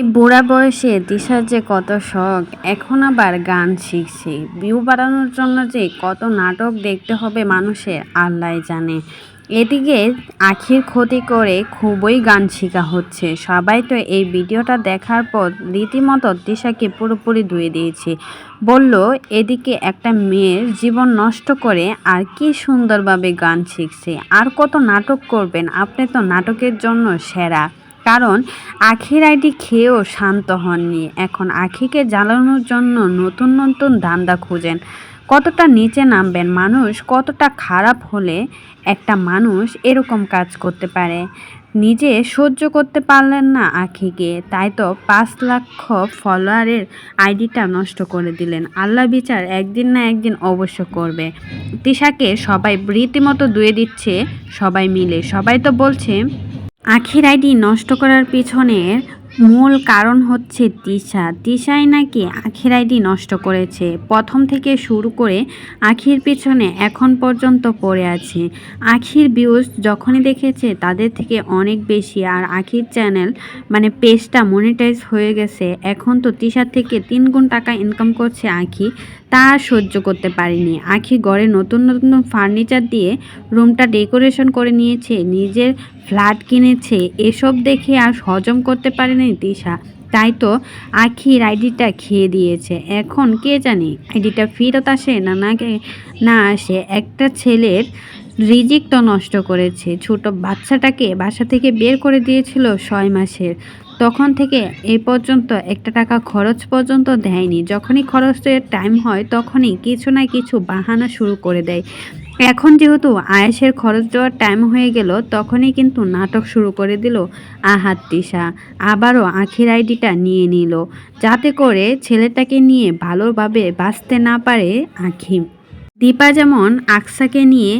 এই বুড়া বয়সে দিশার যে কত শখ, এখন আবার গান শিখছে। ভিউ বাড়ানোর জন্য যে কত নাটক দেখতে হবে মানুষের আল্লাহ জানে। এদিকে আখির ক্ষতি করে খুবই গান শেখা হচ্ছে। সবাই তো এই ভিডিওটা দেখার পর রীতিমতো দিশাকে পুরোপুরি ধুয়ে দিয়েছে। বলল, এদিকে একটা মেয়ের জীবন নষ্ট করে আর কি সুন্দরভাবে গান শিখছে। আর কত নাটক করবেন, আপনি তো নাটকের জন্য সেরা। কারণ আখির আইডি খেয়েও শান্ত হননি। এখন আখিকে জ্বালানোর জন্য নতুন নতুন ধান্দা খুঁজেন। কতটা নিচে নামবেন মানুষ, কতটা খারাপ হলে একটা মানুষ এরকম কাজ করতে পারে? নিজে সহ্য করতে পারলেন না আখিকে, তাই তো পাঁচ লক্ষ ফলোয়ারের আইডিটা নষ্ট করে দিলেন। আল্লাহ বিচার একদিন না একদিন অবশ্য করবে। তিশাকে সবাই রীতিমতো দুয়ে দিচ্ছে সবাই মিলে। সবাই তো বলছে আখির আইডি নষ্ট করার পিছনের মূল কারণ হচ্ছে তিশা। তিশাই নাকি আখির আইডি নষ্ট করেছে। প্রথম থেকে শুরু করে আখির পিছনে এখন পর্যন্ত পড়ে আছে। আখির ভিউজ যখনই দেখেছে, তাদের থেকে অনেক বেশি। আর আখির চ্যানেল মানে পেজটা মনিটাইজ হয়ে গেছে। এখন তো তিশার থেকে তিন গুণ টাকা ইনকাম করছে আখি। তা সহ্য করতে পারিনি। আখি ঘরে নতুন নতুন ফার্নিচার দিয়ে রুমটা ডেকোরেশন করে নিয়েছে। নিজের ফ্ল্যাট কিনেছে, এসব দেখে আর হজম করতে পারেনি তিশা তাই তো আখির আইডিটা খেয়ে দিয়েছে। এখন কে জানি, আইডিটা ফেরত আসে না না না আসে। একটা ছেলের রিজিক তো নষ্ট করেছে। ছোট বাচ্চাটাকে বাসা থেকে বের করে দিয়েছিল ছয় মাসের। তখন থেকে এ পর্যন্ত একটা টাকা খরচ পর্যন্ত দেয়নি। যখনই খরচের টাইম হয়, তখনই কিছু না কিছু বাহানা শুরু করে দেয়। এখন যেহেতু আয়েসের খরচ দেওয়ার টাইম হয়ে গেল, তখনই কিন্তু নাটক শুরু করে দিল আহাত তিশা। আবারও আখির আইডিটা নিয়ে নিল। যাতে করে ছেলেটাকে নিয়ে ভালোভাবে বাঁচতে না পারে আখি দীপা যেমন আকসাকে নিয়ে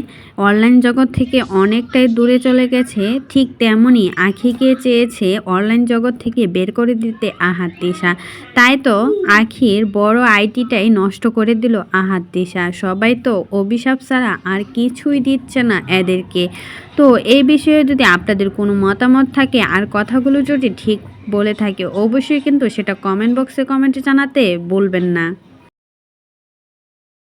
অনলাইন জগৎ থেকে অনেকটাই দূরে চলে গেছে, ঠিক তেমনই আখিকে চেয়েছে অনলাইন জগৎ থেকে বের করে দিতে আহাত দিশা। তাই তো আখির বড় আইটিটাই নষ্ট করে দিল আহাত দিশা। সবাই তো অভিশাপ ছাড়া আর কিছুই দিচ্ছে না এদেরকে। তো এই বিষয়ে যদি আপনাদের কোনো মতামত থাকে, আর কথাগুলো যদি ঠিক বলে থাকে, অবশ্যই কিন্তু সেটা কমেন্ট বক্সে কমেন্টে জানাতে বলবেন না।